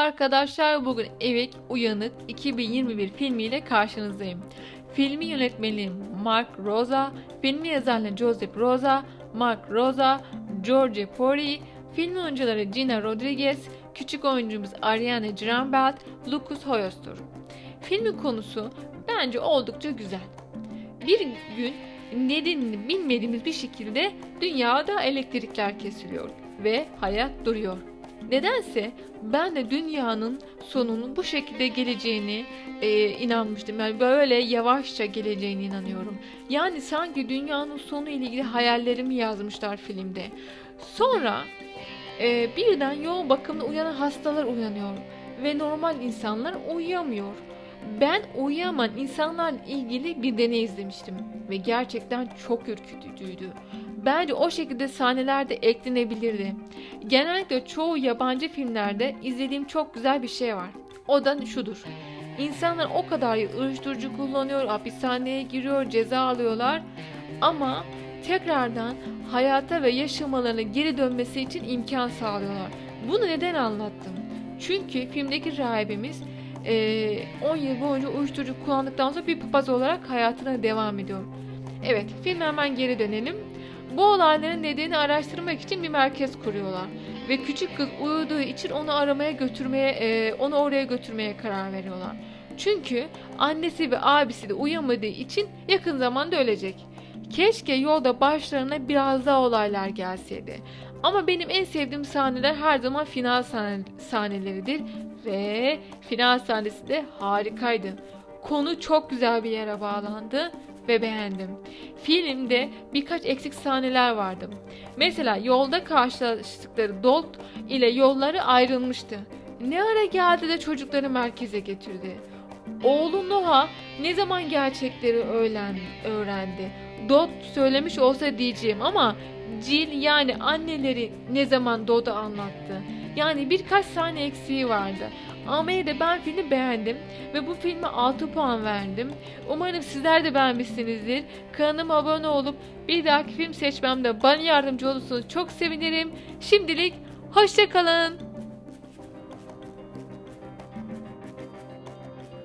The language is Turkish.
arkadaşlar bugün Evik Uyanık 2021 filmiyle karşınızdayım. Filmi yönetmeni Mark Rosa, filmi yazarları Joseph Rosa, Mark Rosa, George Pori, film oyuncuları Gina Rodriguez, küçük oyuncumuz Ariana Greenblatt, Lucas Hoyos'tur. Filmin konusu bence oldukça güzel. Bir gün nedenini bilmediğimiz bir şekilde dünyada elektrikler kesiliyor ve hayat duruyor. Nedense ben de dünyanın sonunun bu şekilde geleceğini e, inanmıştım. Yani böyle yavaşça geleceğine inanıyorum. Yani sanki dünyanın sonu ile ilgili hayallerimi yazmışlar filmde. Sonra e, birden yoğun bakımda uyanan hastalar uyanıyor ve normal insanlar uyuyamıyor. Ben uyuyamayan insanlarla ilgili bir deney izlemiştim ve gerçekten çok ürkütücüydü. Bence o şekilde sahneler de eklenebilirdi. Genellikle çoğu yabancı filmlerde izlediğim çok güzel bir şey var. O da şudur. İnsanlar o kadar uyuşturucu kullanıyor, hapishaneye giriyor, ceza alıyorlar ama tekrardan hayata ve yaşamalarına geri dönmesi için imkan sağlıyorlar. Bunu neden anlattım? Çünkü filmdeki rahibimiz 10 yıl boyunca uyuşturucu kullandıktan sonra bir papaz olarak hayatına devam ediyor. Evet, film hemen geri dönelim. Bu olayların nedenini araştırmak için bir merkez kuruyorlar ve küçük kız uyuduğu için onu aramaya götürmeye, e, onu oraya götürmeye karar veriyorlar. Çünkü annesi ve abisi de uyamadığı için yakın zamanda ölecek. Keşke yolda başlarına biraz daha olaylar gelseydi. Ama benim en sevdiğim sahneler her zaman final sahne- sahneleridir ve final sahnesi de harikaydı. Konu çok güzel bir yere bağlandı ve beğendim. Filmde birkaç eksik sahneler vardı. Mesela yolda karşılaştıkları Dolt ile yolları ayrılmıştı. Ne ara geldi de çocukları merkeze getirdi? Oğlu Noah ne zaman gerçekleri öğren, öğrendi? Dot söylemiş olsa diyeceğim ama Jill yani anneleri ne zaman Dot'a anlattı? Yani birkaç sahne eksiği vardı. Ama yine de ben filmi beğendim ve bu filme 6 puan verdim. Umarım sizler de beğenmişsinizdir. Kanalıma abone olup bir dahaki film seçmemde bana yardımcı olursanız çok sevinirim. Şimdilik hoşçakalın.